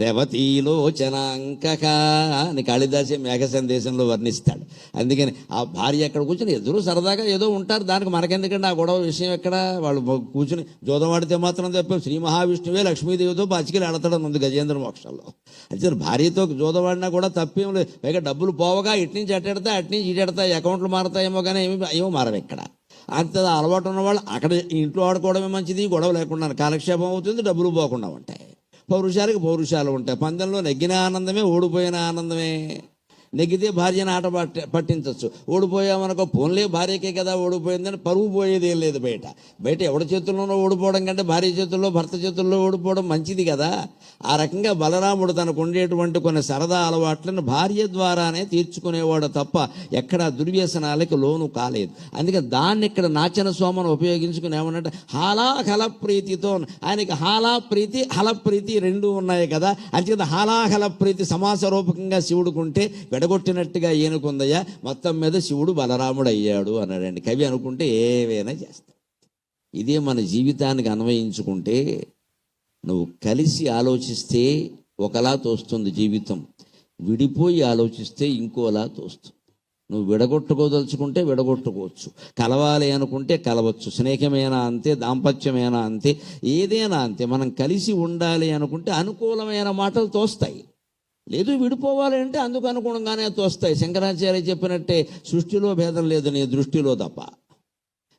రవతీలోచనాంకక అని కాళిదాసే మేఘ సందేశంలో వర్ణిస్తాడు. అందుకని ఆ భార్య ఎక్కడ కూర్చుని ఎదురు సరదాగా ఏదో ఉంటారు దానికి మనకెందుకంటే ఆ గొడవ విషయం ఎక్కడ? వాళ్ళు కూర్చుని జోదవాడితే మాత్రం తప్ప శ్రీ మహావిష్ణువే లక్ష్మీదేవితో బాచికలు ఆడతాడని ఉంది గజేంద్ర మోక్షంలో. అయితే భార్యతో జోదవాడినా కూడా తప్పేం లేదు. పైగా డబ్బులు పోవగా ఇటు నుంచి అట్టెడతా అటు నుంచి ఇటు అకౌంట్లు మారతాయేమో కానీ ఏమి ఏమో మారవు ఇక్కడ. అంత అలవాటు ఉన్న వాళ్ళు అక్కడ ఇంట్లో ఆడుకోవడమే మంచిది గొడవ లేకుండా కాలక్షేపం అవుతుంది డబ్బులు పోకుండా ఉంటాయి. పౌరుషాలకి పౌరుషాలు ఉంటాయి. పందెంలో నెగ్గిన ఆనందమే ఓడిపోయిన ఆనందమే. నెగ్గితే భార్యను ఆట పట్టి పట్టించవచ్చు ఓడిపోయామనుకో ఫోన్లే భార్యకే కదా ఓడిపోయిందని పరువు పోయేది ఏం లేదు బయట. బయట ఎవడి చేతుల్లోనో ఓడిపోవడం కంటే భార్య చేతుల్లో భర్త చేతుల్లో ఓడిపోవడం మంచిది కదా. ఆ రకంగా బలరాముడు తనకు ఉండేటువంటి కొన్ని సరదా అలవాట్లను భార్య ద్వారానే తీర్చుకునేవాడు తప్ప ఎక్కడ దుర్వ్యసనాలకి లోను కాలేదు. అందుకే దాన్ని ఇక్కడ నాచన సోమను ఉపయోగించుకుని ఏమన్నట్టు హాలా హల ప్రీతితో ఆయనకి హాలా ప్రీతి హల ప్రీతి రెండు ఉన్నాయి కదా. అంచేత హాలాహల ప్రీతి సమాస రూపకంగా శివుడుకుంటే విడగొట్టినట్టుగా ఈయనకుందయ్యా. మొత్తం మీద శివుడు బలరాముడు అయ్యాడు అన్నాడండి. కవి అనుకుంటే ఏవైనా చేస్తాడు. ఇదే మన జీవితానికి అన్వయించుకుంటే నువ్వు కలిసి ఆలోచిస్తే ఒకలా తోస్తుంది జీవితం. విడిపోయి ఆలోచిస్తే ఇంకోలా తోస్తుంది. నువ్వు విడగొట్టుకోదలుచుకుంటే విడగొట్టుకోవచ్చు. కలవాలి అనుకుంటే కలవచ్చు. స్నేహమైనా అంతే దాంపత్యమేనా అంతే ఏదైనా అంతే. మనం కలిసి ఉండాలి అనుకుంటే అనుకూలమైన మాటలు తోస్తాయి. లేదు విడిపోవాలి అంటే అందుకు అనుగుణంగానే తోస్తాయి. శంకరాచార్య చెప్పినట్టే సృష్టిలో భేదం లేదు నీ దృష్టిలో తప్ప.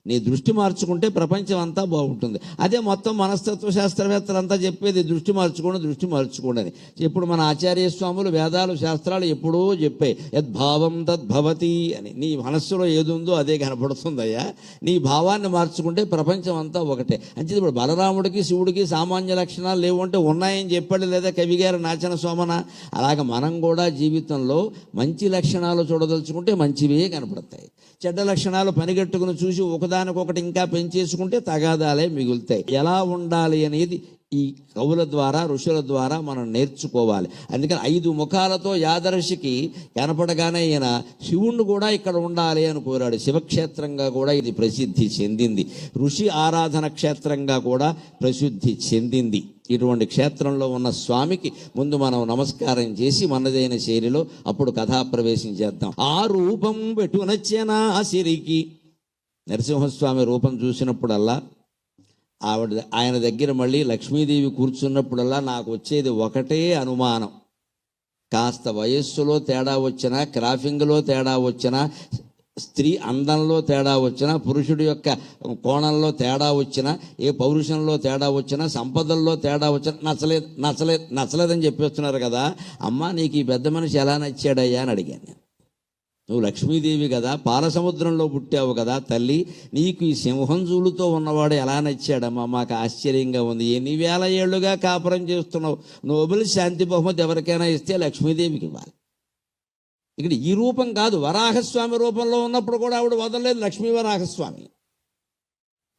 నీ దృష్టి మార్చుకుంటే ప్రపంచం అంతా బాగుంటుంది. అదే మొత్తం మనస్తత్వ శాస్త్రవేత్తలంతా చెప్పేది దృష్టి మార్చుకోండి దృష్టి మార్చుకోండి అని. ఇప్పుడు మన ఆచార్య స్వాములు వేదాలు శాస్త్రాలు ఎప్పుడూ చెప్పాయి యద్భావం తద్భవతి అని. నీ మనస్సులో ఏది ఉందో అదే కనపడుతుందయ్యా. నీ భావాన్ని మార్చుకుంటే ప్రపంచం అంతా ఒకటే. అంటే ఇప్పుడు బలరాముడికి శివుడికి సామాన్య లక్షణాలు లేవు అంటే ఉన్నాయని చెప్పాడు లేదా కవిగారు నాచన సోమన? అలాగ మనం కూడా జీవితంలో మంచి లక్షణాలు చూడదలుచుకుంటే మంచివే కనపడతాయి. చెడ్డ లక్షణాలు పనిగట్టుకుని చూసి ఒకదా ఒకదానికొకటి ఇంకా పెంచేసుకుంటే తగాదాలే మిగులుతాయి. ఎలా ఉండాలి అనేది ఈ కవుల ద్వారా ఋషుల ద్వారా మనం నేర్చుకోవాలి. అందుకని ఐదు ముఖాలతో యాదర్శికి కనపడగానే ఈయన శివుణ్ణి కూడా ఇక్కడ ఉండాలి అని కోరాడు. శివక్షేత్రంగా కూడా ఇది ప్రసిద్ధి చెందింది. ఋషి ఆరాధన క్షేత్రంగా కూడా ప్రసిద్ధి చెందింది. ఇటువంటి క్షేత్రంలో ఉన్న స్వామికి ముందు మనం నమస్కారం చేసి మనదైన శైలిలో అప్పుడు కథాప్రవేశం చేద్దాం. ఆ రూపం పెట్టునచ్చేనా సిరికి. నరసింహస్వామి రూపం చూసినప్పుడల్లా ఆవిడ ఆయన దగ్గర మళ్ళీ లక్ష్మీదేవి కూర్చున్నప్పుడల్లా నాకు వచ్చేది ఒకటే అనుమానం. కాస్త వయస్సులో తేడా వచ్చినా క్రాఫింగ్లో తేడా వచ్చినా స్త్రీ అందంలో తేడా వచ్చినా పురుషుడి యొక్క కోణంలో తేడా వచ్చినా ఏ పౌరుషంలో తేడా వచ్చినా సంపదల్లో తేడా వచ్చినా నచ్చలేదు నచ్చలేదు నచ్చలేదని చెప్పేస్తున్నారు కదా అమ్మ నీకు ఈ పెద్ద మనిషి ఎలా నచ్చాడయ్యా అని అడిగాను నేను. నువ్వు లక్ష్మీదేవి కదా పాలసముద్రంలో పుట్టావు కదా తల్లి నీకు ఈ సింహంజులతో ఉన్నవాడు ఎలా నచ్చాడమ్మా? మాకు ఆశ్చర్యంగా ఉంది. ఎన్ని వేల ఏళ్ళుగా కాపురం చేస్తున్నావు? నోబెల్ శాంతి బహుమతి ఎవరికైనా ఇస్తే లక్ష్మీదేవికి ఇవ్వాలి. ఇక్కడ ఈ రూపం కాదు వరాహస్వామి రూపంలో ఉన్నప్పుడు కూడా ఆవిడ వదలలేదు లక్ష్మీ వరాహస్వామి.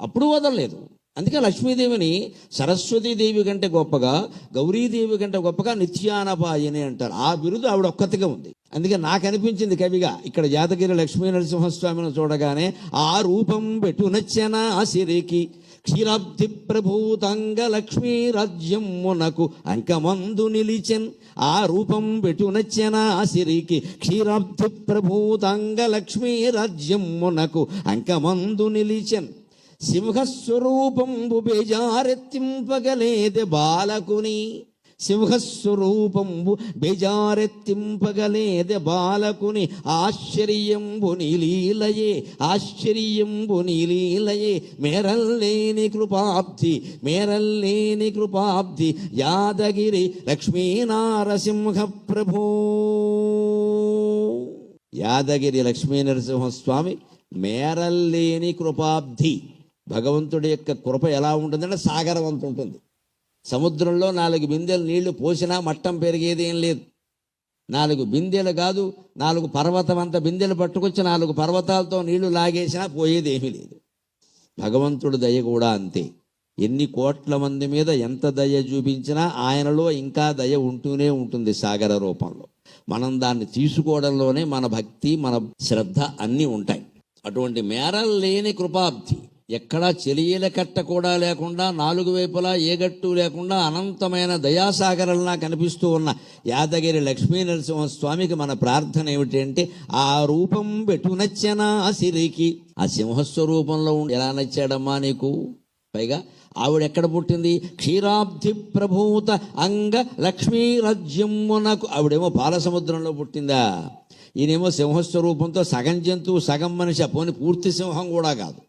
అప్పుడు వదలలేదు. అందుకే లక్ష్మీదేవిని సరస్వతీదేవి కంటే గొప్పగా గౌరీదేవి కంటే గొప్పగా నిత్యానపాయని అంటారు. ఆ బిరుదు ఆవిడ ఒక్కతిగా ఉంది. అందుకే నాకు అనిపించింది కవిగా ఇక్కడ జాతగిరి లక్ష్మీ నరసింహస్వామిని చూడగానే ఆ రూపం పెట్టునచ్చెన ఆ సిరికి క్షీరాబ్ది ప్రభూతంగ లక్ష్మీ రాజ్యమునకు అంకమందు నిలిచెన్. ఆ రూపం పెట్టునచ్చెన ఆ సిరికి క్షీరాబ్ది ప్రభూతంగ లక్ష్మీ రాజ్యమునకు అంకమందు నిలిచెన్. సింహస్వరూపంబు బేజారెత్తింపగలేదే బాలకుని. సింహస్వరూపంబు బేజారెత్తింపగలేదే బాలకుని. ఆశ్చర్యంబు నీలీలయే ఆశ్చర్యంబు నీలీలయే. మేరల్లేని కృపాబ్ధి మేరల్లేని కృపాబ్ధి. యాదగిరి లక్ష్మీనారసింహ ప్రభో యాదగిరి లక్ష్మీ నరసింహస్వామి మేరల్లేని కృపాబ్ధి. భగవంతుడి యొక్క కృప ఎలా ఉంటుందంటే సాగరం అంత ఉంటుంది సముద్రంలో నాలుగు బిందెలు నీళ్ళు పోసినా మట్టం పెరిగేది ఏం లేదు. నాలుగు బిందెలు కాదు నాలుగు పర్వతం అంత బిందెలు పట్టుకొచ్చి నాలుగు పర్వతాలతో నీళ్ళు లాగేసినా పోయేది ఏమీ లేదు. భగవంతుడు దయ కూడా అంతే. ఎన్ని కోట్ల మంది మీద ఎంత దయ చూపించినా ఆయనలో ఇంకా దయ ఉంటూనే ఉంటుంది సాగర రూపంలో. మనం దాన్ని తీసుకోవడంలోనే మన భక్తి మన శ్రద్ధ అన్నీ ఉంటాయి. అటువంటి మేర లేని కృపాబ్ధి. ఎక్కడా చెలియల కట్ట కూడా లేకుండా నాలుగు వైపులా ఏ గట్టు లేకుండా అనంతమైన దయాసాగరంలా కనిపిస్తూ ఉన్న యాదగిరి లక్ష్మీ నరసింహ స్వామికి మన ప్రార్థన ఏమిటంటే ఆ రూపం పెట్టు నచ్చనా సిరికి. ఆ సింహస్వరూపంలో ఉండి ఎలా నచ్చాడమ్మా నీకు? పైగా ఆవిడ ఎక్కడ పుట్టింది? క్షీరాబ్ధి ప్రభూత అంగ లక్ష్మీ రాజ్యమునకు ఆవిడేమో పాలసముద్రంలో పుట్టిందా? ఈయనేమో సింహస్వరూపంతో సగం జంతువు సగం మనిషి పోని పూర్తి సింహం కూడా కాదు.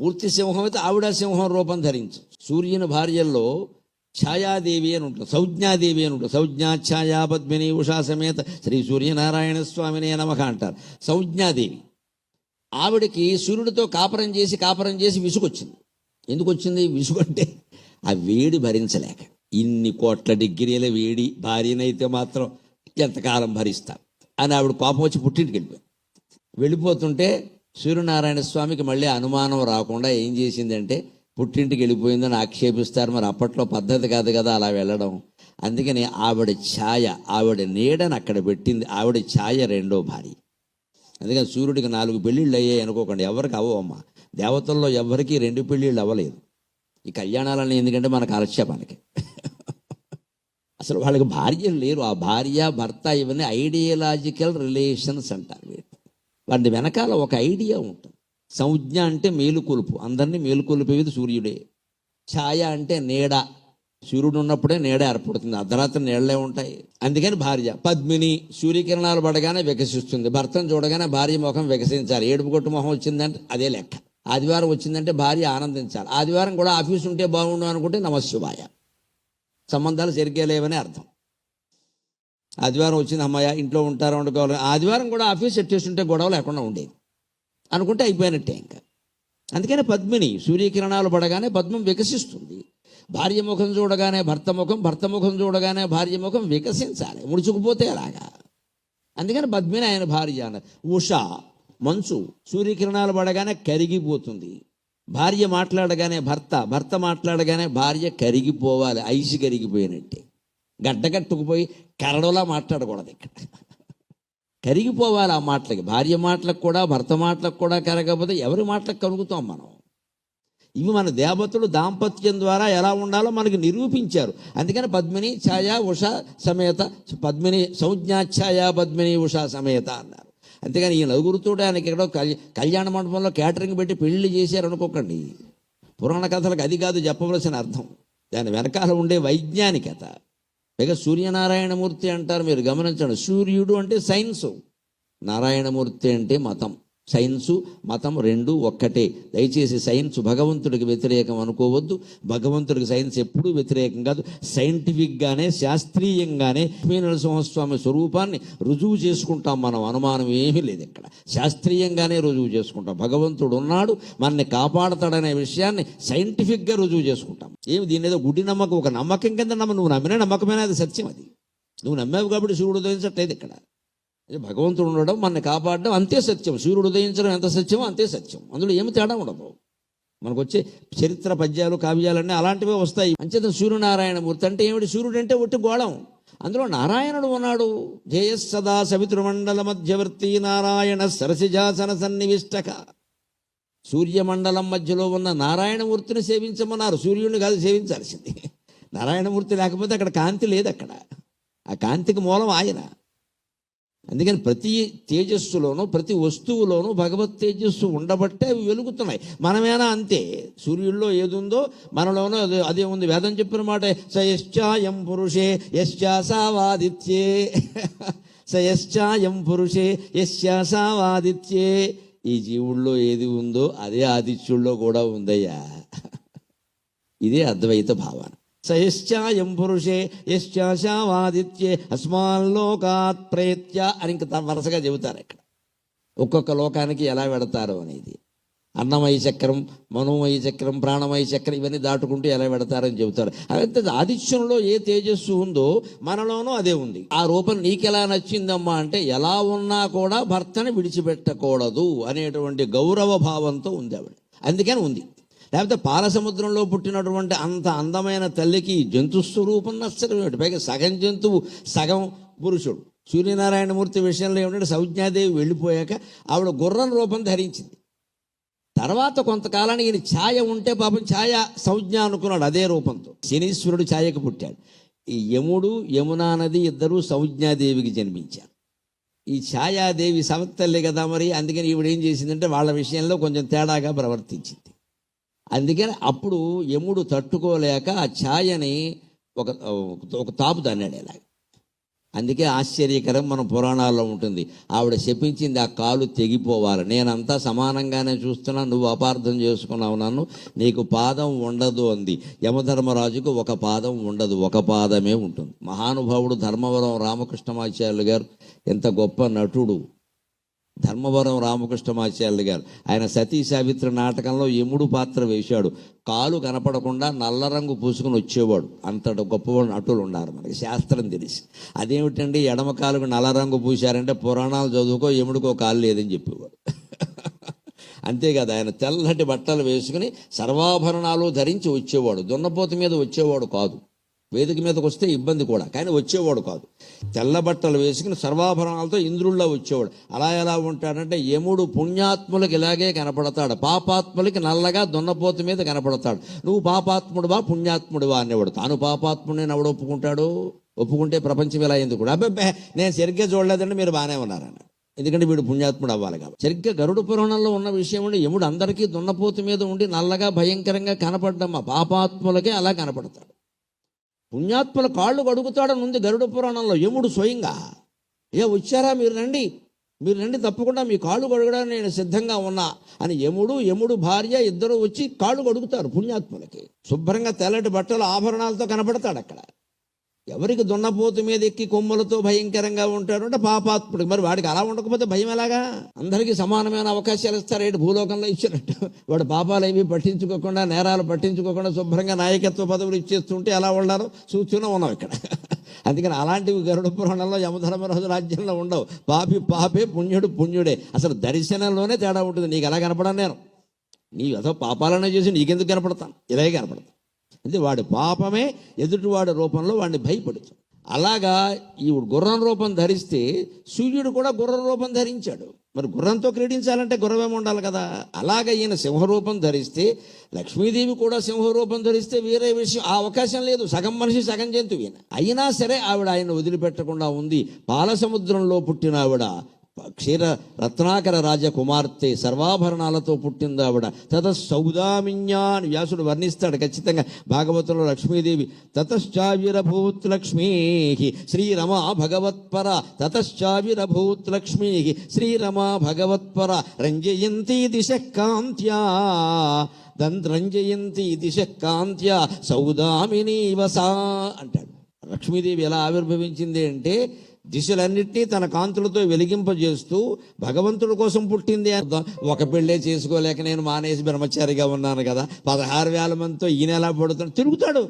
పూర్తి సింహం అయితే ఆవిడ సింహం రూపం ధరించు. సూర్యుని భార్యల్లో ఛాయాదేవి అని ఉంటుంది. సౌజ్ఞాదేవి అని ఉంటుంది. సౌజ్ఞా ఛాయా పద్మిని ఉషా సమేత శ్రీ సూర్యనారాయణ స్వామిని నమక అంటారు. సౌజ్ఞాదేవి. ఆవిడకి సూర్యుడితో కాపరం చేసి కాపరం చేసి విసుగొచ్చింది. ఎందుకు వచ్చింది విసుగంటే ఆ వేడి భరించలేక. ఇన్ని కోట్ల డిగ్రీల వేడి భార్యనైతే మాత్రం ఎంతకాలం భరిస్తాం అని ఆవిడ కోపం వచ్చి పుట్టింటికి వెళ్ళిపోయింది. వెళ్ళిపోతుంటే సూర్యనారాయణ స్వామికి మళ్ళీ అనుమానం రాకుండా ఏం చేసిందంటే పుట్టింటికి వెళ్ళిపోయిందని ఆక్షేపిస్తారు. మరి అప్పట్లో పద్ధతి కాదు కదా అలా వెళ్ళడం. అందుకని ఆవిడ ఛాయ ఆవిడ నీడని అక్కడ పెట్టింది. ఆవిడ ఛాయ రెండో భార్య. అందుకని సూర్యుడికి నాలుగు పెళ్ళిళ్ళు అయ్యాయి అనుకోకండి. ఎవరికి అవ్వమ్మా దేవతల్లో ఎవరికీ రెండు పెళ్ళిళ్ళు అవ్వలేదు. ఈ కళ్యాణాలని ఎందుకంటే మనకు అలక్ష్యపానికి అసలు వాళ్ళకి భార్యలు లేరు. ఆ భార్య భర్త ఇవన్నీ ఐడియలాజికల్ రిలేషన్స్ అంటారు వీటి వాటి వెనకాల ఒక ఐడియా ఉంటుంది. సంజ్ఞ అంటే మేలుకొలుపు. అందరినీ మేలుకొలిపేది సూర్యుడే. ఛాయ అంటే నీడ. సూర్యుడు ఉన్నప్పుడే నీడ ఏర్పడుతుంది. అర్ధరాత్రి నీడలే ఉంటాయి. అందుకని భార్య పద్మిని సూర్యకిరణాలు పడగానే వికసిస్తుంది. భర్తను చూడగానే భార్య ముఖం వికసించాలి. ఏడుపు కొట్టు ముఖం వచ్చిందంటే అదే లెక్క. ఆదివారం వచ్చిందంటే భార్య ఆనందించాలి. ఆదివారం కూడా ఆఫీస్ ఉంటే బాగుండు అనుకుంటే నమశివాయ. సంబంధాలు సరిగ్గా లేవని అర్థం. ఆదివారం వచ్చింది అమ్మాయ ఇంట్లో ఉంటారు? వండుకోవాలి. ఆదివారం కూడా ఆఫీస్ సెట్ చేస్తుంటే గొడవ లేకుండా ఉండేది. అనుకుంటే అయిపోయినట్టే ఇంకా. అందుకనే పద్మిని సూర్యకిరణాలు పడగానే పద్మం వికసిస్తుంది. భార్య ముఖం చూడగానే భర్త ముఖం భర్త ముఖం చూడగానే భార్య ముఖం వికసించాలి. ముడుచుకుపోతే అలాగా అందుకని పద్మిని ఆయన భార్య అన్నారు ఉష మంచు సూర్యకిరణాలు పడగానే కరిగిపోతుంది. భార్య మాట్లాడగానే భర్త భర్త మాట్లాడగానే భార్య కరిగిపోవాలి ఐసి కరిగిపోయినట్టే. గడ్డగట్టుకుపోయి కరడోలా మాట్లాడకూడదు ఇక్కడ. కరిగిపోవాలి ఆ మాటలకి. భార్య మాటలకు కూడా భర్త మాటలకు కూడా కరగకపోతే ఎవరి మాటలకు కలుగుతాం మనం? ఇవి మన దేవతలు దాంపత్యం ద్వారా ఎలా ఉండాలో మనకి నిరూపించారు. అందుకని పద్మిని ఛాయా ఉష సమేత పద్మిని సంజ్ఞాఛాయ పద్మిని ఉష సమేత అన్నారు. అంతేగాని ఈ నలుగురితో ఆయనకి ఎక్కడో కళ్యాణ కళ్యాణ మండపంలో క్యాటరింగ్ పెట్టి పెళ్ళి చేశారు అనుకోకండి. పురాణ కథలకు అది కాదు చెప్పవలసిన అర్థం. దాని వెనకాల ఉండే వైజ్ఞానికత. పైగా సూర్యనారాయణమూర్తి అంటారు మీరు గమనించండి. సూర్యుడు అంటే సైన్సు. నారాయణమూర్తి అంటే మతం. సైన్సు మతం రెండు ఒక్కటే. దయచేసి సైన్స్ భగవంతుడికి వ్యతిరేకం అనుకోవద్దు. భగవంతుడికి సైన్స్ ఎప్పుడూ వ్యతిరేకం కాదు. సైంటిఫిక్గానే శాస్త్రీయంగానే లక్ష్మీ నరసింహస్వామి స్వరూపాన్ని రుజువు చేసుకుంటాం మనం. అనుమానం ఏమీ లేదు ఇక్కడ. శాస్త్రీయంగానే రుజువు చేసుకుంటాం. భగవంతుడు ఉన్నాడు మనల్ని కాపాడతాడనే విషయాన్ని సైంటిఫిక్గా రుజువు చేసుకుంటాం. ఏమి దీని ఏదో గుడి నమ్మకం ఒక నమ్మకం కింద నమ్మ నువ్వు నమ్మిన నమ్మకమైన? అది సత్యం అది. నువ్వు నమ్మావు కాబట్టి శివుడు ఉదయించట్లేదు ఇక్కడ. భగవంతుడు ఉండడం మనని కాపాడడం అంతే సత్యం. సూర్యుడు ఉదయించడం ఎంత సత్యమో అంతే సత్యం. అందులో ఏమి తేడా ఉండదు. మనకు వచ్చే చరిత్ర పద్యాలు కావ్యాలన్నీ అలాంటివే వస్తాయి. అంచేత సూర్యనారాయణమూర్తి అంటే ఏమిటి? సూర్యుడు అంటే ఒట్టి గోళం. అందులో నారాయణుడు ఉన్నాడు. జయస్సదా సవితృమండల మధ్యవర్తి నారాయణ సరసిజాసన సన్నివిష్టక. సూర్యమండలం మధ్యలో ఉన్న నారాయణమూర్తిని సేవించమన్నారు. సూర్యుడిని కాదు సేవించాల్సింది. నారాయణమూర్తి లేకపోతే అక్కడ కాంతి లేదు అక్కడ ఆ కాంతికి మూలం ఆయన. అందుకని ప్రతి తేజస్సులోనూ ప్రతి వస్తువులోనూ భగవత్ తేజస్సు ఉండబట్టే అవి వెలుగుతున్నాయి. మనమేనా అంతే? సూర్యుల్లో ఏది ఉందో మనలోనూ అదే అదే ఉంది. వేదం చెప్పిన మాట సయశ్చాయం పురుషే యశ్చాసావాదిత్యే సయశ్చాయం పురుషే యశ్చాసావాదిత్యే ఈ జీవుల్లో ఏది ఉందో అదే ఆదిత్యుల్లో కూడా ఉందయ్యా. ఇదే అద్వైత భావన. సయశ్చాయం పురుషే యశ్చాశావాదిత్యే అస్మాల్లోకాత్ ప్రేత్య అని ఇంక వరుసగా చెబుతారు ఇక్కడ. ఒక్కొక్క లోకానికి ఎలా వెడతారు అనేది. అన్నమయ చక్రం మనోమయ చక్రం ప్రాణమయ చక్రం ఇవన్నీ దాటుకుంటూ ఎలా వెడతారని చెబుతారు. అదే ఆదిత్యంలో ఏ తేజస్సు ఉందో మనలోనూ అదే ఉంది. ఆ రూపం నీకెలా నచ్చిందమ్మా అంటే ఎలా ఉన్నా కూడా భర్తని విడిచిపెట్టకూడదు అనేటువంటి గౌరవ భావంతో ఉంది ఆవిడ. అందుకని ఉంది. లేకపోతే పాలసముద్రంలో పుట్టినటువంటి అంత అందమైన తల్లికి జంతు స్వరూపం నచ్చడం పైగా సగం జంతువు సగం పురుషుడు. సూర్యనారాయణమూర్తి విషయంలో ఏమిటంటే సౌజ్ఞాదేవి వెళ్ళిపోయాక ఆవిడ గుర్రం రూపం ధరించింది. తర్వాత కొంతకాలానికి ఈయన ఛాయ ఉంటే పాపం ఛాయ సంజ్ఞ అనుకున్నాడు అదే రూపంతో. శనీశ్వరుడు ఛాయకు పుట్టాడు. ఈ యముడు యమునా నది ఇద్దరూ సంజ్ఞాదేవికి జన్మించారు. ఈ ఛాయాదేవి సమతల్లి కదా మరి? అందుకని ఈవిడ ఏం చేసిందంటే వాళ్ళ విషయంలో కొంచెం తేడాగా ప్రవర్తించింది. అందుకని అప్పుడు యముడు తట్టుకోలేక ఆ ఛాయని ఒక ఒక తాపు తన్నాడు ఇలాగ. అందుకే ఆశ్చర్యకరం మన పురాణాల్లో ఉంటుంది. ఆవిడ శపించింది ఆ కాలు తెగిపోవాలి. నేనంతా సమానంగానే చూస్తున్నా నువ్వు అపార్థం చేసుకున్నావు నన్ను. నీకు పాదం ఉండదు అంది. యమధర్మరాజుకు ఒక పాదం ఉండదు ఒక పాదమే ఉంటుంది. మహానుభావుడు ధర్మవరం రామకృష్ణమాచార్యులు గారు ఎంత గొప్ప నటుడు. ధర్మవరం రామకృష్ణమాచార్యులు గారు. ఆయన సతీ సావిత్రి నాటకంలో యముడు పాత్ర వేశాడు. కాలు కనపడకుండా నల్ల రంగు పూసుకుని వచ్చేవాడు. అంతటి గొప్పవాడు నటులు ఉన్నారు మనకి శాస్త్రం తెలిసి. అదేమిటండి ఎడమ కాలుకు నల్ల రంగు పూశారంటే పురాణాలు చదువుకో యముడికో కాలు లేదని చెప్పేవాడు. అంతేకాదు ఆయన తెల్లటి బట్టలు వేసుకుని సర్వాభరణాలు ధరించి వచ్చేవాడు. దున్నపోత మీద వచ్చేవాడు కాదు. వేదిక మీదకి వస్తే ఇబ్బంది కూడా. కానీ వచ్చేవాడు కాదు. తెల్ల బట్టలు వేసుకుని సర్వాభరణాలతో ఇంద్రుల్లో వచ్చేవాడు. అలా ఎలా ఉంటాడంటే యముడు పుణ్యాత్ములకు ఇలాగే కనపడతాడు. పాపాత్ములకి నల్లగా దున్నపోతు మీద కనపడతాడు. నువ్వు పాపాత్ముడువా పుణ్యాత్ముడువా అనేవాడు. తాను పాపాత్ముడిని ఎవడు ఒప్పుకుంటాడు? ఒప్పుకుంటే ప్రపంచం ఇలా ఎందుకు అబ్బాయి నేను సరిగ్గా చూడలేదండి మీరు బాగానే ఉన్నారన్న ఎందుకంటే వీడు పుణ్యాత్ముడు అవ్వాలి కాబట్టి. సరిగ్గా గరుడ పురాణంలో ఉన్న విషయం ఉండి యముడు అందరికీ దున్నపోతు మీద ఉండి నల్లగా భయంకరంగా కనపడ్డమ్మా. పాపాత్ములకే అలా కనపడతాడు. పుణ్యాత్ముల కాళ్ళు కడుగుతాడని ఉంది గరుడ పురాణంలో. యముడు స్వయంగా. ఏ వచ్చారా? మీరు రండి. మీరు రండి తప్పకుండా మీ కాళ్ళు కడగడానికి నేను సిద్ధంగా ఉన్నా అని యముడు యముడు భార్య ఇద్దరు వచ్చి కాళ్ళు కడుగుతారు పుణ్యాత్ములకి. శుభ్రంగా తెల్లటి బట్టలు ఆభరణాలతో కనపడతాడు అక్కడ. ఎవరికి దున్నపోతు మీద ఎక్కి కొమ్మలతో భయంకరంగా ఉంటాడు అంటే పాపాత్ముడు. మరి వాడికి అలా ఉండకపోతే భయం ఎలాగా? అందరికీ సమానమైన అవకాశాలు ఇస్తారేంటి భూలోకంలో ఇచ్చినట్టు. వాడు పాపాలు ఏమీ పట్టించుకోకుండా నేరాలు పట్టించుకోకుండా శుభ్రంగా నాయకత్వ పదవులు ఇచ్చేస్తుంటే ఎలా ఉండాలో చూస్తూనే ఉన్నాం ఇక్కడ. అందుకని అలాంటివి గరుడ పురాణంలో యమధర్మరాజు రాజ్యంలో ఉండవు. పాపి పాపే పుణ్యుడు పుణ్యుడే. అసలు దర్శనంలోనే తేడా ఉంటుంది. నీకు ఎలా కనపడను నేను? నీ ఏదో పాపాలనే చేసి నీకెందుకు కనపడతాను? ఇలాగే కనపడతాను. అంటే వాడి పాపమే ఎదుటివాడి రూపంలో వాడిని భయపడుతుంది. అలాగా ఈ గుర్రం రూపం ధరిస్తే సూర్యుడు కూడా గుర్రం రూపం ధరించాడు. మరి గుర్రంతో క్రీడించాలంటే గుర్రమే ఉండాలి కదా. అలాగ ఈయన సింహరూపం ధరిస్తే లక్ష్మీదేవి కూడా సింహరూపం ధరిస్తే వేరే విషయం ఆ అవకాశం లేదు. సగం మనిషి సగం జంతువు ఈయన. అయినా సరే ఆవిడ ఆయన వదిలిపెట్టకుండా ఉంది. పాల సముద్రంలో పుట్టిన ఆవిడ క్షీర రత్నాకర రాజకుమార్తె సర్వాభరణాలతో పుట్టింది ఆవిడ. తత సౌదామిన్యా అని వ్యాసుడు వర్ణిస్తాడు ఖచ్చితంగా. భాగవతంలో లక్ష్మీదేవి తతశ్చావిరభూత్ లక్ష్మీ శ్రీరమా భగవత్పర తతశ్చావిరభూత్ లక్ష్మీ శ్రీరమా భగవత్పర రంజయంతి దిశ కాంత్యా దంత్రంజయంతి దిశ కాంత్యా సౌదామిని వసా అంటాడు. లక్ష్మీదేవి ఎలా ఆవిర్భవించింది అంటే దిశలన్నింటినీ తన కాంతులతో వెలిగింపజేస్తూ భగవంతుడి కోసం పుట్టింది అర్థం. ఒక పెళ్ళే చేసుకోలేక నేను మానేసి బ్రహ్మచారిగా ఉన్నాను కదా. పదహారు వేల మందితో ఈయన ఎలా పడుతున్నాడు తిరుగుతాడు.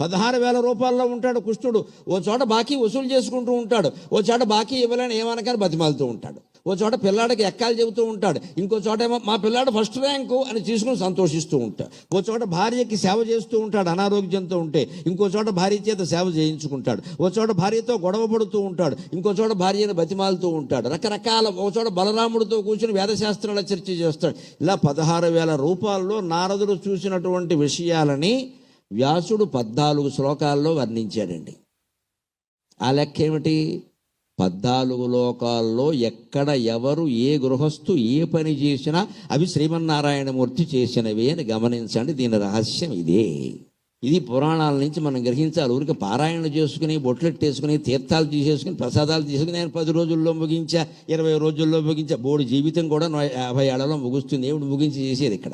పదహారు వేల రూపాయల్లో ఉంటాడు కుష్ఠుడు ఓ చోట బాకీ వసూలు చేసుకుంటూ ఉంటాడు. ఓ చోట బాకీ ఇవ్వలేని ఏమనకని బతిమాలుతూ ఉంటాడు. ఓ చోట పిల్లాడికి ఎక్కాలు చెబుతూ ఉంటాడు. ఇంకో చోట ఏమో మా పిల్లాడు ఫస్ట్ ర్యాంకు అని తీసుకుని సంతోషిస్తూ ఉంటాడు. ఓ చోట భార్యకి సేవ చేస్తూ ఉంటాడు అనారోగ్యంతో ఉంటే ఇంకో చోట భార్య చేత సేవ చేయించుకుంటాడు. ఓ చోట భార్యతో గొడవ పడుతూ ఉంటాడు. ఇంకో చోట భార్యను బతిమాలుతూ ఉంటాడు. రకరకాల ఓ చోట బలరాముడితో కూర్చుని వేదశాస్త్రాల చర్చ చేస్తాడు. ఇలా పదహారు వేల రూపాయల్లో నారదుడు చూసినటువంటి విషయాలని వ్యాసుడు పద్నాలుగు శ్లోకాల్లో వర్ణించాడండి. ఆ లెక్క ఏమిటి? పద్నాలుగు లోకాల్లో ఎక్కడ ఎవరు ఏ గృహస్థు ఏ పని చేసినా అవి శ్రీమన్నారాయణమూర్తి చేసినవి అని గమనించండి. దీని రహస్యం ఇదే. ఇది పురాణాల నుంచి మనం గ్రహించాలి. ఊరికి పారాయణ చేసుకుని బొట్లెట్టేసుకుని తీర్థాలు తీసేసుకుని ప్రసాదాలు తీసుకుని నేను పది రోజుల్లో ముగించా ఇరవై రోజుల్లో ముగించా బోడు జీవితం కూడా యాభై ఏళ్ళలో ముగుస్తుంది. ఏమిటి ముగించి చేసేది ఇక్కడ?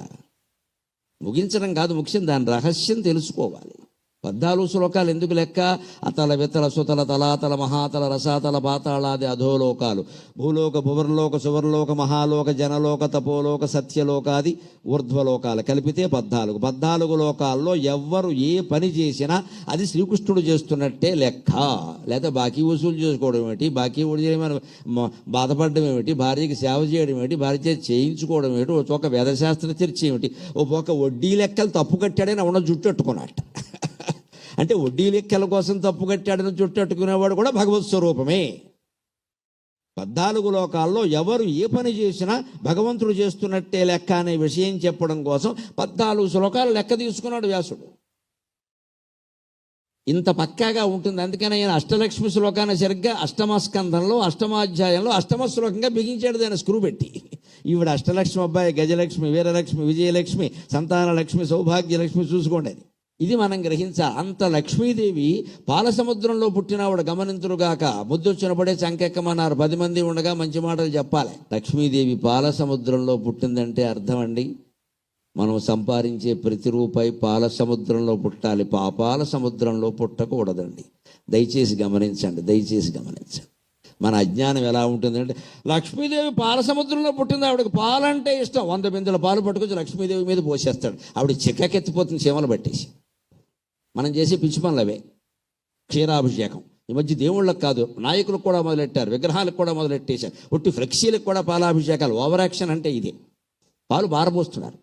ముగించడం కాదు ముఖ్యం. దాని రహస్యం తెలుసుకోవాలి. పద్నాలుగు శ్లోకాలు ఎందుకు లెక్క? అతల వితల సుతల తలాతల మహాతల రసాతల పాతాళాది అధోలోకాలు. భూలోక భువర్లోక సువర్లోక మహాలోక జనలోక తపోలోక సత్యలోకాది ఊర్ధ్వలోకాలు కలిపితే పద్నాలుగు. పద్నాలుగు లోకాల్లో ఎవ్వరు ఏ పని చేసినా అది శ్రీకృష్ణుడు చేస్తున్నట్టే లెక్క. లేదా బాకీ వసూలు చేసుకోవడం ఏమిటి? బాకీ చేయడం బాధపడడం ఏమిటి? భార్యకి సేవ చేయడం ఏమిటి? భార్య చేయించుకోవడం ఏమిటి? ఒక చోక వేదశాస్త్ర చర్చ ఏమిటి? ఒక వడ్డీ లెక్కలు తప్పు కట్టాడని ఉన్న జుట్టు అట్టుకున్నట్ట అంటే వడ్డీ లెక్కల కోసం తప్పు కట్టాడని చుట్టట్టుకునేవాడు కూడా భగవత్ స్వరూపమే. పద్నాలుగు లోకాల్లో ఎవరు ఏ పని చేసినా భగవంతుడు చేస్తున్నట్టే లెక్క అనే విషయం చెప్పడం కోసం పద్నాలుగు శ్లోకాలు లెక్క తీసుకున్నాడు వ్యాసుడు. ఇంత పక్కాగా ఉంటుంది. అందుకని ఆయన అష్టలక్ష్మి శ్లోకాన్ని సరిగ్గా అష్టమ స్కంధంలో అష్టమాధ్యాయంలో అష్టమ శ్లోకంగా బిగించాడు దాన్ని స్క్రూ పెట్టి. ఈవిడ అష్టలక్ష్మి అబ్బాయి గజలక్ష్మి వీరలక్ష్మి విజయలక్ష్మి సంతానలక్ష్మి సౌభాగ్యలక్ష్మి చూసుకోండి అది. ఇది మనం గ్రహించాలి అంత లక్ష్మీదేవి పాల సముద్రంలో పుట్టినవాడు గమనింతురుగాక ముద్దొచ్చినప్పుడే చంకెక్కమన్నారు పది మంది ఉండగా మంచి మాటలు చెప్పాలి. లక్ష్మీదేవి పాల సముద్రంలో పుట్టిందంటే అర్థం అండి. మనం సంపాదించే ప్రతి రూపాయి పాల సముద్రంలో పుట్టాలి. పాపాల సముద్రంలో పుట్టకూడదండి. దయచేసి గమనించండి. దయచేసి గమనించండి. మన అజ్ఞానం ఎలా ఉంటుందంటే లక్ష్మీదేవి పాల సముద్రంలో పుట్టింది. ఆవిడకి పాలంటే ఇష్టం. వంద బిందెల పాలు పట్టుకొచ్చి లక్ష్మీదేవి మీద పోసేస్తాడు. ఆవిడ చిక్కకెత్తిపోతుంది చీమలు పట్టేసి. మనం చేసే పిచ్చి పనులు అవే క్షీరాభిషేకం. ఈ మధ్య దేవుళ్ళకు కాదు నాయకులకు కూడా మొదలెట్టారు విగ్రహాలకు కూడా మొదలెట్టేశారు. ఒట్టి ఫ్లెక్సీలకు కూడా పాలాభిషేకాలు ఓవర్ యాక్షన్ అంటే ఇదే. పాలు బారబోస్తున్నారు.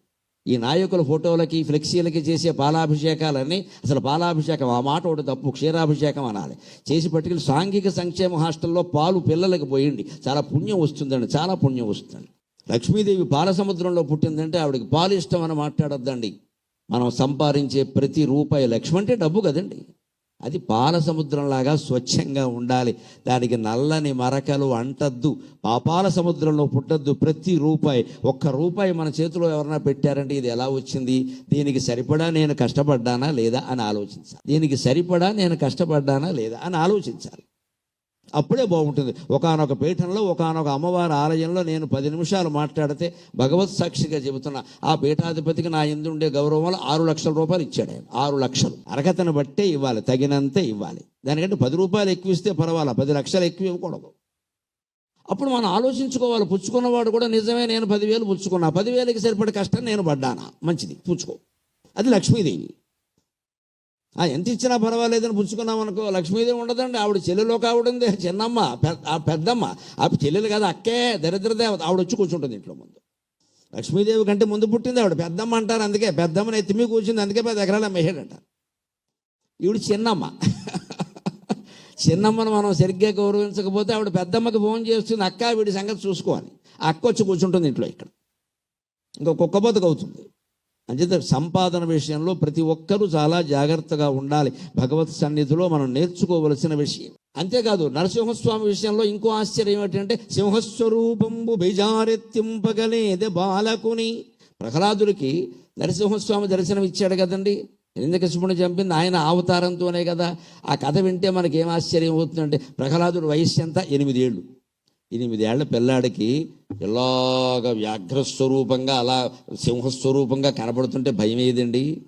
ఈ నాయకుల ఫోటోలకి ఫ్లెక్సీలకి చేసే పాలాభిషేకాలన్నీ అసలు పాలాభిషేకం. ఆ మాట ఒకటి తప్పు క్షీరాభిషేకం అనాలి. చేసి పట్టుకెళ్ళి సాంఘిక సంక్షేమ హాస్టల్లో పాలు పిల్లలకి పోయింది చాలా పుణ్యం వస్తుందండి చాలా పుణ్యం వస్తుంది. లక్ష్మీదేవి పాల సముద్రంలో పుట్టిందంటే ఆవిడకి పాలు ఇష్టం అని మాట్లాడొద్దండి. మనం సంపాదించే ప్రతి రూపాయి లక్ష్యం అంటే డబ్బు కదండి. అది పాల సముద్రంలాగా స్వచ్ఛంగా ఉండాలి. దానికి నల్లని మరకలు అంటద్దు. పాపాల సముద్రంలో పుట్టద్దు. ప్రతి రూపాయి ఒక్క రూపాయి మన చేతిలో ఎవరైనా పెట్టారంటే ఇది ఎలా వచ్చింది? దీనికి సరిపడా నేను కష్టపడ్డానా లేదా అని ఆలోచించాలి. దీనికి సరిపడా నేను కష్టపడ్డానా లేదా అని ఆలోచించాలి. అప్పుడే బాగుంటుంది. ఒకానొక పీఠంలో ఒకానొక అమ్మవారి ఆలయంలో నేను పది నిమిషాలు మాట్లాడితే భగవత్ సాక్షిగా చెబుతున్నా ఆ పీఠాధిపతికి నా ఎందు ఉండే గౌరవంలో ఆరు లక్షల రూపాయలు ఇచ్చాడు ఆయన. ఆరు లక్షలు. అర్హతను బట్టే ఇవ్వాలి తగినంతే ఇవ్వాలి. దానికంటే పది రూపాయలు ఎక్కువ ఇస్తే పర్వాలా? పది లక్షలు ఎక్కువ ఇవ్వకూడదు. అప్పుడు మనం ఆలోచించుకోవాలి. పుచ్చుకున్నవాడు కూడా నిజమే నేను పదివేలు పుచ్చుకున్నా. పదివేలకి సరిపడే కష్టం నేను పడ్డానా? మంచిది పుచ్చుకో. అది లక్ష్మీదేవి. ఎంత ఇచ్చినా పర్వాలేదని పుచ్చుకున్నాం అనుకో లక్ష్మీదేవి ఉండదండి. ఆవిడ చెల్లెలో ఆవిడ ఉంది. చిన్నమ్మ పెద్ద ఆ పెద్దమ్మ. ఆ చెల్లెలు కదా అక్కే దరిద్రదేవత ఆవిడ వచ్చి కూర్చుంటుంది ఇంట్లో ముందు. లక్ష్మీదేవి కంటే ముందు పుట్టింది ఆవిడ. పెద్దమ్మ అంటారు అందుకే. పెద్దమ్మని ఎత్తిమి కూర్చుంది అందుకే పెద్ద ఎకరాలు అమ్మేసాడు అంటారు ఈవిడ చిన్నమ్మ. చిన్నమ్మను మనం సరిగ్గా గౌరవించకపోతే ఆవిడ పెద్దమ్మకి ఫోన్ చేస్తుంది అక్క వీడి సంగతి చూసుకోవాలి అక్క వచ్చి కూర్చుంటుంది ఇంట్లో ఇక్కడ. ఇంకా కుక్క అవుతుంది. అంచేత సంపాదన విషయంలో ప్రతి ఒక్కరూ చాలా జాగ్రత్తగా ఉండాలి. భగవత్ సన్నిధిలో మనం నేర్చుకోవలసిన విషయం. అంతేకాదు నరసింహస్వామి విషయంలో ఇంకో ఆశ్చర్యం ఏంటంటే సింహస్వరూపంబు బెజారెత్తింపగలేదే బాలకుని. ప్రహ్లాదుడికి నరసింహస్వామి దర్శనం ఇచ్చాడు కదండి. హిరణ్యకశిపుని చంపింది? ఆయన అవతారంతోనే కదా. ఆ కథ వింటే మనకి ఏం ఆశ్చర్యం అవుతుందంటే ప్రహ్లాదుడు వయస్సు ఎంత? ఎనిమిదేళ్ళు. ఎనిమిదేళ్ళ పిల్లాడికి ఇలాగ వ్యాఘ్రస్వరూపంగా అలా సింహస్వరూపంగా కనబడుతుంటే భయం ఏదండి?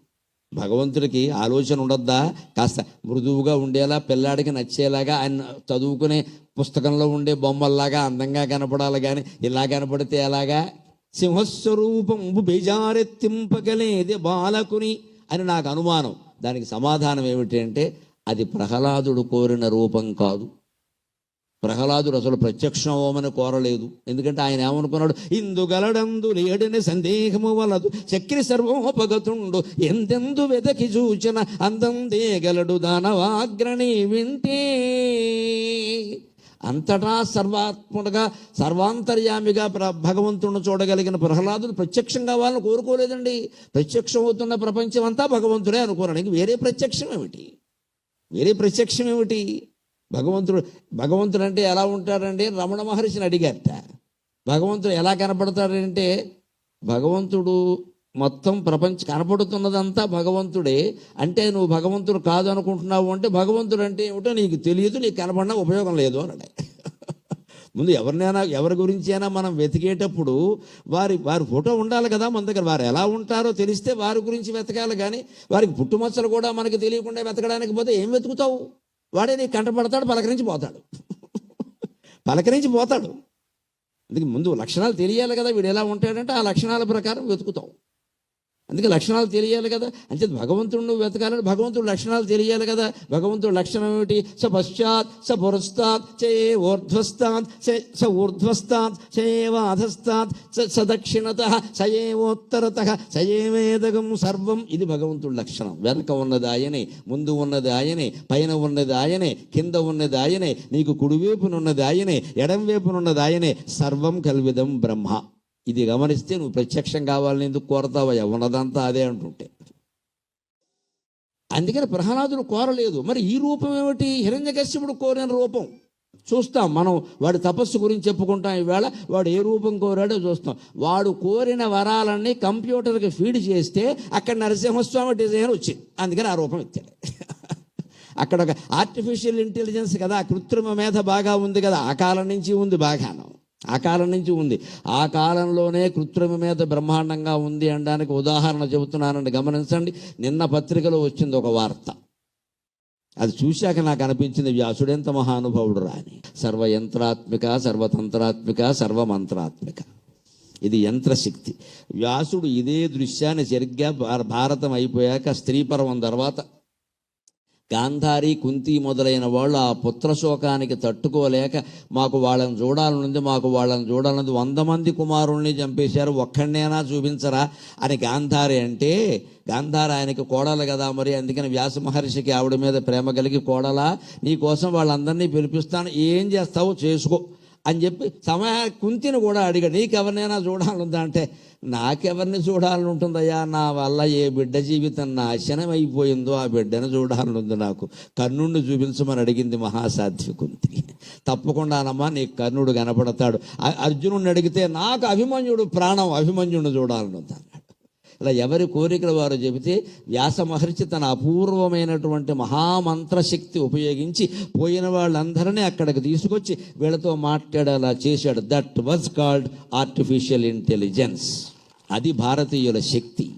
భగవంతుడికి ఆలోచన ఉండొద్దా? కాస్త మృదువుగా ఉండేలా పిల్లాడికి నచ్చేలాగా ఆయన చదువుకునే పుస్తకంలో ఉండే బొమ్మల్లాగా అందంగా కనపడాలి కానీ ఇలా కనపడితే ఎలాగా? సింహస్వరూపం బేజారెత్తింపగలేదే బాలకుని అని నాకు అనుమానం. దానికి సమాధానం ఏమిటి అంటే అది ప్రహ్లాదుడు కోరిన రూపం కాదు. ప్రహ్లాదుడు అసలు ప్రత్యక్షమని కోరలేదు. ఎందుకంటే ఆయన ఏమనుకున్నాడు? ఇందుగలడందు లేడని సందేహము వలదు. చక్రి సర్వోపగతుండు. ఎందెందు వెదకి చూచిన అందందేగలడు దానవాగ్రణి వింటే. అంతటా సర్వాత్ముడుగా సర్వాంతర్యామిగా భగవంతుడిని చూడగలిగిన ప్రహ్లాదుడు ప్రత్యక్షం కావాలని కోరుకోలేదండి. ప్రత్యక్షం అవుతున్న ప్రపంచం అంతా భగవంతుడే అనుకున్నాడు ఇంక వేరే ప్రత్యక్షం ఏమిటి? వేరే ప్రత్యక్షం ఏమిటి? భగవంతుడు భగవంతుడు అంటే ఎలా ఉంటాడండి? రమణ మహర్షిని అడిగారట. భగవంతుడు ఎలా కనపడతాడంటే భగవంతుడు మొత్తం ప్రపంచం కనపడుతున్నదంతా భగవంతుడే. అంటే నువ్వు భగవంతుడు కాదు అనుకుంటున్నావు అంటే భగవంతుడు అంటే ఏమిటో నీకు తెలియదు నీకు కనపడినా ఉపయోగం లేదు అని ముందు ఎవరినైనా ఎవరి గురించి అయినా మనం వెతికేటప్పుడు వారి వారి ఫోటో ఉండాలి కదా మన దగ్గర. వారు ఎలా ఉంటారో తెలిస్తే వారి గురించి వెతకాలి కానీ వారికి పుట్టుమచ్చలు కూడా మనకి తెలియకుండా వెతకడానికి పోతే ఏం వెతుకుతావు? వాడే నీకు కంటపడతాడు పలకరించి పోతాడు. పలకరించి పోతాడు. అందుకే ముందు లక్షణాలు తెలియాలి కదా వీడు ఎలా ఉంటాడంటే ఆ లక్షణాల ప్రకారం వెతుకుతాం. అందుకే లక్షణాలు తెలియాలి కదా. అంటే భగవంతుడు నువ్వు వెతకాలని భగవంతుడు లక్షణాలు తెలియాలి కదా. భగవంతుడు లక్షణం ఏమిటి? స పశ్చాత్ స పురస్తాత్ చే ఊర్ధ్వస్తాత్ స- స ఊర్ధ్వస్తాత్ సేవ అధస్తాత్ స స దక్షిణత సయేవోత్తరత సయేవేదగం సర్వం. ఇది భగవంతుడు లక్షణం. వెనక ఉన్నది ఆయనే ముందు ఉన్నది ఆయనే పైన ఉన్నది ఆయనే కింద ఉన్నది ఆయనే నీకు కుడివైపునున్నది ఆయనే ఎడం వైపునున్నది ఆయనే సర్వం కల్విదం బ్రహ్మ. ఇది గమనిస్తే నువ్వు ప్రత్యక్షం కావాలని ఎందుకు కోరతావయ్యా ఉన్నదంతా అదే అంటుంటే. అందుకని ప్రహ్లాదుడు కోరలేదు. మరి ఈ రూపం ఏమిటి? హిరణ్యకశ్యపుడు కోరిన రూపం. చూస్తాం మనం వాడి తపస్సు గురించి చెప్పుకుంటాం ఈవేళ వాడు ఏ రూపం కోరాడో చూస్తాం. వాడు కోరిన వరాలన్నీ కంప్యూటర్కి ఫీడ్ చేస్తే అక్కడ నరసింహస్వామి డిజైన్ వచ్చింది. అందుకని ఆ రూపం ఇచ్చాడు. అక్కడ ఒక ఆర్టిఫిషియల్ ఇంటెలిజెన్స్ కదా కృత్రిమ మేధ బాగా ఉంది కదా ఆ కాలం నుంచి ఉంది బాగానం. ఆ కాలం నుంచి ఉంది. ఆ కాలంలోనే కృత్రిమ మీద బ్రహ్మాండంగా ఉంది అనడానికి ఉదాహరణ చెబుతున్నానండి. గమనించండి నిన్న పత్రికలో వచ్చింది ఒక వార్త. అది చూశాక నాకు అనిపించింది వ్యాసుడెంత మహానుభావుడు రాని సర్వయంత్రాత్మిక సర్వతంత్రాత్మిక సర్వమంత్రాత్మిక. ఇది యంత్రశక్తి. వ్యాసుడు ఇదే దృశ్యాన్ని సరిగ్గా భార- భారతం అయిపోయాక స్త్రీపర్వం తర్వాత గాంధారి కుంతి మొదలైన వాళ్ళు ఆ పుత్రశోకానికి తట్టుకోలేక మాకు వాళ్ళని చూడాలనుంది మాకు వాళ్ళని చూడాలనుంది వంద మంది కుమారుల్ని చంపేశారు. ఒక్కడినైనా చూపించరా? అని గాంధారి అంటే గాంధారి ఆయనకి కోడలు కదా మరి అందుకని వ్యాస మహర్షికి ఆవిడ మీద ప్రేమ కలిగి కోడలా నీ కోసం వాళ్ళందరినీ పిలిపిస్తాను. ఏం చేస్తావో చేసుకో. అని చెప్పి సమయ కుంతిని కూడా అడిగాడు. నీకెవరినైనా చూడాలనుందా? అంటే నాకెవరిని చూడాలనుంటుందయ్యా? నా వల్ల ఏ బిడ్డ జీవితం నాశనం అయిపోయిందో ఆ బిడ్డను చూడాలనుంది నాకు. కర్ణుడిని చూపించమని అడిగింది మహాసాధ్వి కుంతి. తప్పకుండానమ్మా నీకు కర్ణుడు కనపడతాడు. అర్జునుడిని అడిగితే నాకు అభిమన్యుడు ప్రాణం అభిమన్యుడిని చూడాలనుంది? ఇలా ఎవరి కోరికలు వారు చెబితే వ్యాస మహర్షి తన అపూర్వమైనటువంటి మహామంత్రశక్తి ఉపయోగించి పోయిన వాళ్ళందరినీ అక్కడికి తీసుకొచ్చి వీళ్ళతో మాట్లాడేలా చేశాడు. That was called artificial intelligence అది భారతీయుల శక్తి.